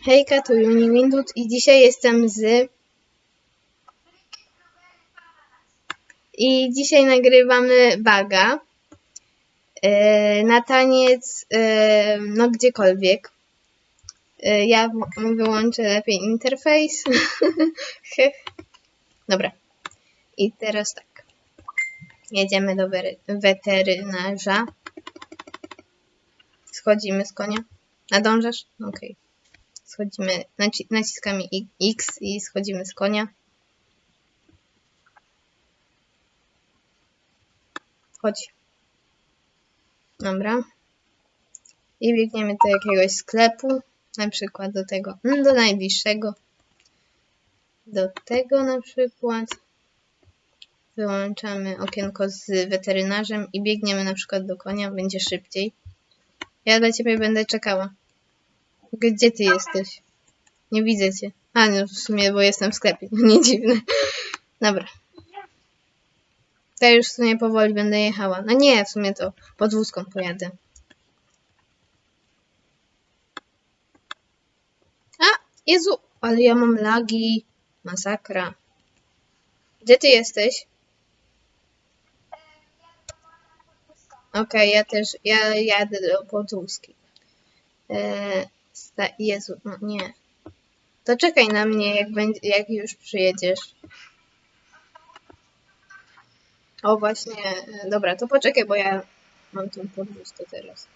Hejka, tu Uniwindut i dzisiaj jestem z... I dzisiaj nagrywamy baga e, na taniec, e, no gdziekolwiek. E, ja wyłączę lepiej interfejs. Dobra. I teraz tak. Jedziemy do weterynarza. Schodzimy z konia. Nadążasz? Okej. Schodzimy, naci- naciskamy X i schodzimy z konia. Chodź. Dobra. I biegniemy do jakiegoś sklepu. Na przykład do tego, no, do najbliższego. Do tego na przykład. Wyłączamy okienko z weterynarzem i biegniemy na przykład do konia, będzie szybciej. Ja dla ciebie będę czekała. Gdzie ty jesteś? Nie widzę cię. A, no w sumie, bo jestem w sklepie. Nie dziwne. Dobra. To już w sumie powoli będę jechała. No nie, w sumie to pod wózką pojadę. A, Jezu, ale ja mam lagi. Masakra. Gdzie ty jesteś? Okej, ja też, ja jadę do Podłuski. Eee, sta, Jezu, no nie. To czekaj na mnie, jak, będzie, jak już przyjedziesz. O, właśnie, dobra, to poczekaj, bo ja mam tą podwózkę teraz.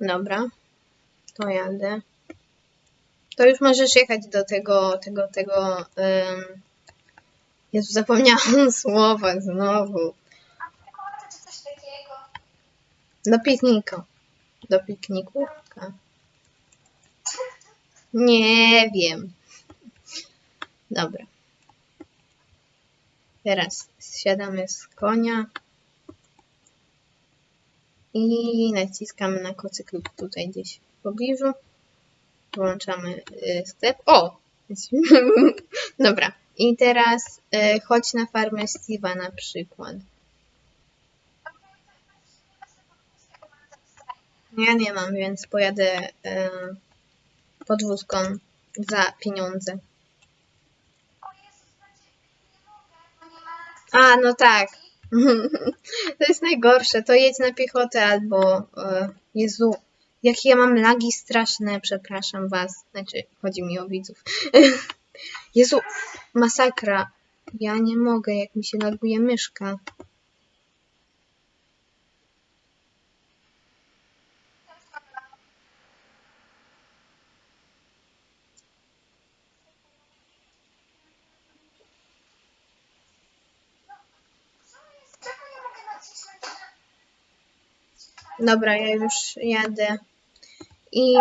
Dobra, to jadę. To już możesz jechać do tego, tego, tego. Um... Jezu, zapomniałam słowa znowu. Do piknika. Do piknikówka. Nie wiem. Dobra. Teraz zsiadamy z konia. I naciskamy na kocyk lub tutaj gdzieś w pobliżu. Włączamy y, sklep. O! Dobra. I teraz y, chodź na farmę Steve'a na przykład. Ja nie mam, więc pojadę y, podwózką za pieniądze. A, no tak. To jest najgorsze. To jedź na piechotę albo. Jezu, jakie ja mam lagi straszne, przepraszam was. Znaczy, chodzi mi o widzów. Jezu, masakra. Ja nie mogę, jak mi się laguje myszka. Dobra, ja już jadę. I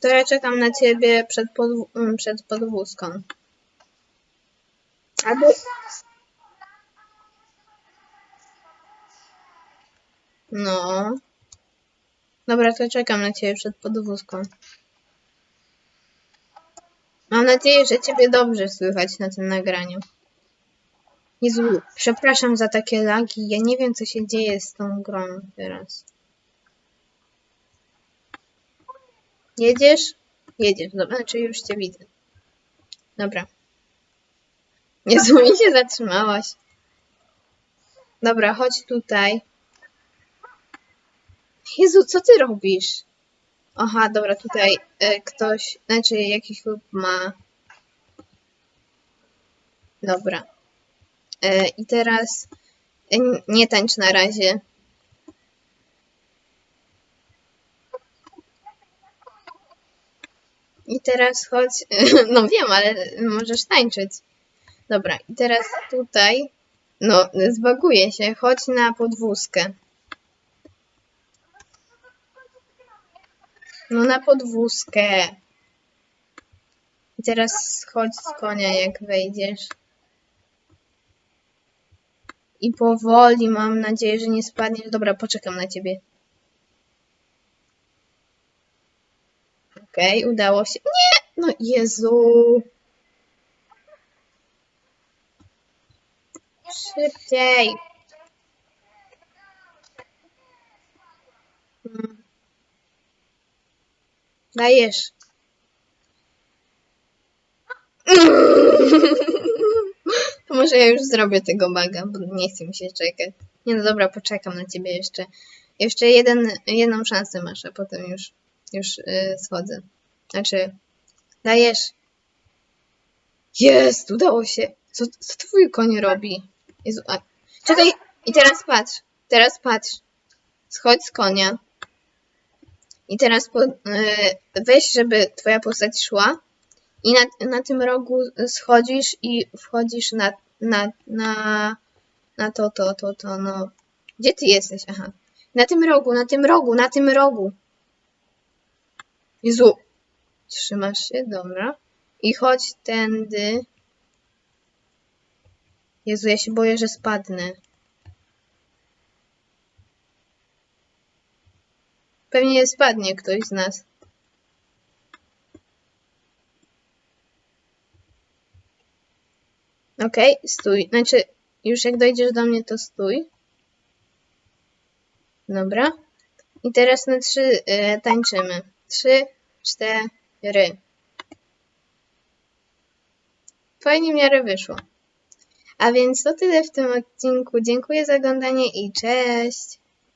to ja czekam na ciebie przed, mm, przed podwózką. Albo. No. Dobra, to czekam na ciebie przed podwózką. Mam nadzieję, że ciebie dobrze słychać na tym nagraniu. Jezu, przepraszam za takie lagi. Ja nie wiem, co się dzieje z tą grą teraz. Jedziesz? Jedziesz, dobra, znaczy już cię widzę. Dobra. Jezu, mi się zatrzymałaś. Dobra, chodź tutaj. Jezu, co ty robisz? Aha, dobra, tutaj e, ktoś, znaczy jakiś lub ma. Dobra. E, I teraz e, nie tańcz na razie. I teraz chodź. No wiem, ale możesz tańczyć. Dobra, i teraz tutaj. No, zbaguje się. Chodź na podwózkę. No na podwózkę. I teraz schodź z konia, jak wejdziesz. I powoli, mam nadzieję, że nie spadniesz. Dobra, poczekam na ciebie. Okej, udało się. Nie! No Jezu! Szybciej! Mm. Dajesz. To może ja już zrobię tego baga, bo nie chce mi się czekać. Nie no dobra, poczekam na ciebie jeszcze. Jeszcze jeden, jedną szansę masz, a potem już, już yy, schodzę. Znaczy, dajesz. Jest, udało się. Co, co twój koń robi? Jezu, a... Czekaj, i teraz patrz. Teraz patrz. Schodź z konia. I teraz po, yy, weź, żeby twoja postać szła. I na, na tym rogu schodzisz i wchodzisz na, na, na, na to, to, to, to, no. Gdzie ty jesteś? Aha. Na tym rogu, na tym rogu, na tym rogu. Jezu. Trzymasz się? Dobra. I chodź tędy. Jezu, ja się boję, że spadnę. Pewnie spadnie ktoś z nas. Okej, stój. Znaczy, już jak dojdziesz do mnie, to stój. Dobra. I teraz na trzy e, tańczymy. Trzy, cztery. Fajnie w miarę wyszło. A więc to tyle w tym odcinku. Dziękuję za oglądanie i cześć!